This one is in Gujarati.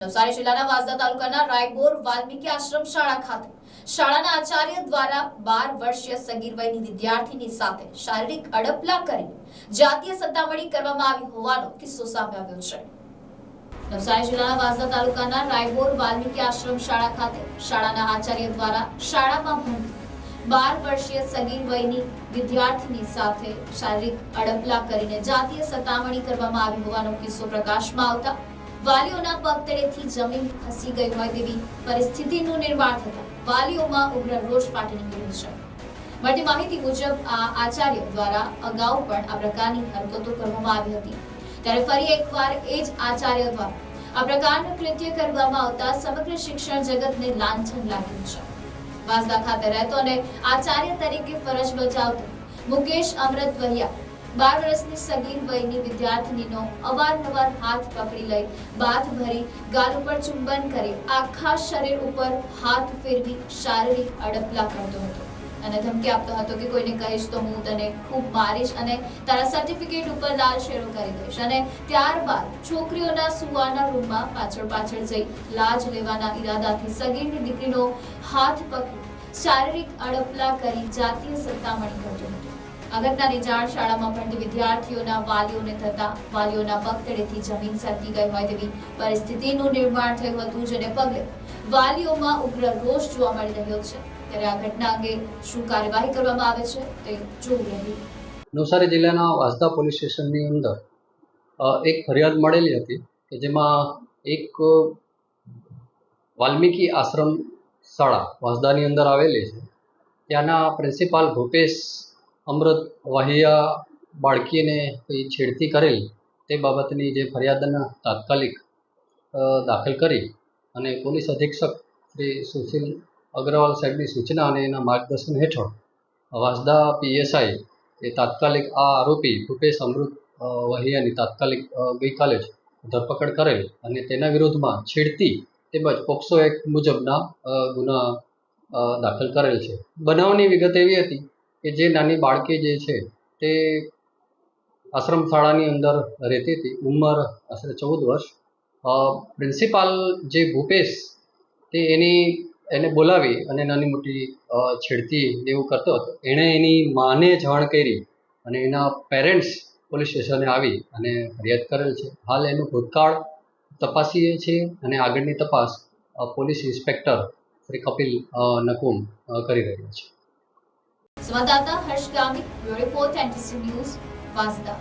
નવસારી જિલ્લાના વાંસદા તાલુકાના રાયબોર વાલ્મીકી આશ્રમ શાળા ખાતે. શાળાના આચાર્ય દ્વારા બાર વર્ષીય સગીર વિદ્યાર્થીની સાથે શારીરિક અડપલા કરી જાતીય સત્તામણી કરવામાં આવી હોવાનો કિસ્સો સામે આવ્યો છે. નવસારી જિલ્લાના વાંસદા તાલુકાના રાયબોર વાલ્મીકી આશ્રમ શાળા ખાતે શાળાના આચાર્ય દ્વારા શાળામાં ભણતી બાર વર્ષીય સગીર વયની વિદ્યાર્થીની સાથે શારીરિક અડપલા કરીને જાતીય સતામણી કરવામાં આવી હોવાનો કિસ્સો પ્રકાશમાં આવતા વાલીઓના પગતળેથી જમીન ખસી ગઈ હોય તેવી પરિસ્થિતિનું નિર્માણ થતા વાલીઓમાં ઉગ્ર રોષ ફાટી નીકળ્યો છે. મળતી માહિતી મુજબ આ આચાર્ય દ્વારા અગાઉ પણ આ પ્રકારની હરકતો કરવામાં આવી હતી. ત્યારે ફરી એકવાર એ જ આચાર્ય દ્વારા આ પ્રકારનું કૃત્ય કરવામાં આવતા સમગ્ર શિક્ષણ જગતને લાંછન લાગ્યું છે. વાંસદા ખાતે રહેતો અને આચાર્ય તરીકે ફરજ બજાવતો મુકેશ અમૃત વહિયા બાર વર્ષની સગીર વયની વિદ્યાર્થીનીનો અવારનવાર હાથ પકડી લઈ બાથ ભરી ગાલ ઉપર ચુંબન કરી આખા શરીર ઉપર હાથ ફેરવી શારીરિક અડપલા કરતો હતો. અને ધમકી આપતો હતો કે કોઈને કહીશ તો હું તને ખૂબ મારીશ અને તારા સર્ટિફિકેટ ઉપર લાલ શેરો કરી દઈશ. અને ત્યારબાદ છોકરીઓના સુવાના રૂમમાં પાછળ પાછળ જઈ લાજ લેવાના ઈરાદાથી સગીરની દીકરીનો હાથ પકડી શારીરિક અડપલા કરી જાતીય સત્તામણી કરતો હતો. આ ઘટનાની જાણ શાળામાં ભણતી વિદ્યાર્થીઓના વાલીઓને થતા વાલીઓના પગતળેથી જમીન સરકી ગઈ હોય તેવી પરિસ્થિતિનું નિર્માણ થયું હતું, જેને પગલે વાલીઓમાં ઉગ્ર રોષ જોવા મળી રહ્યો છે. ત્યારે આ ઘટના અંગે શું કાર્યવાહી કરવામાં આવે છે તે જોવું રહ્યું. નવસારી જિલ્લાના વાસદા પોલીસ સ્ટેશનની અંદર એક ફરિયાદ મળેલી હતી કે જેમાં એક વાલ્મીકી આશ્રમ શાળા વાંસદાની અંદર આવેલી છે. ત્યાંના પ્રિન્સિપાલ ભૂપેશ અમૃત વાહિયા બાળકીને છેડતી કરેલ તે બાબતની જે ફરિયાદના તાત્કાલિક દાખલ કરી અને પોલીસ અધિક્ષક શ્રી સુશીલ અગ્રવાલ સાહેબની સૂચના અને એના માર્ગદર્શન હેઠળ વાસદા પીએસઆઈ એ તાત્કાલિક આ આરોપી ભૂપેશ અમૃત વહિયાની તાત્કાલિક ગઈકાલે જ ધરપકડ કરેલ અને તેના વિરોધમાં છેડતી તેમજ પોક્સો એક્ટ મુજબના ગુના દાખલ કરેલ છે. બનાવની વિગત એવી હતી કે જે નાની બાળકી જે છે, તે આશ્રમ શાળાની અંદર રહેતી હતી, ઉંમર આશરે ચૌદ વર્ષ. પ્રિન્સિપાલ જે ભૂપેશ, તે એની, એને બોલાવી અને નાની મોટી છેડતી એવું કરતો હતો. એણે એની માને જાણ કરી અને એના પેરેન્ટ્સ પોલીસ સ્ટેશને આવી અને ફરિયાદ કરેલ છે. હાલ એનું ભૂતકાળ તપાસીએ છીએ અને આગળની તપાસ પોલીસ ઇન્સ્પેક્ટર શ્રી કપિલ નકુમ કરી રહ્યા છે. સંવાદદાતા Harsh Gamit report NTC news Vansda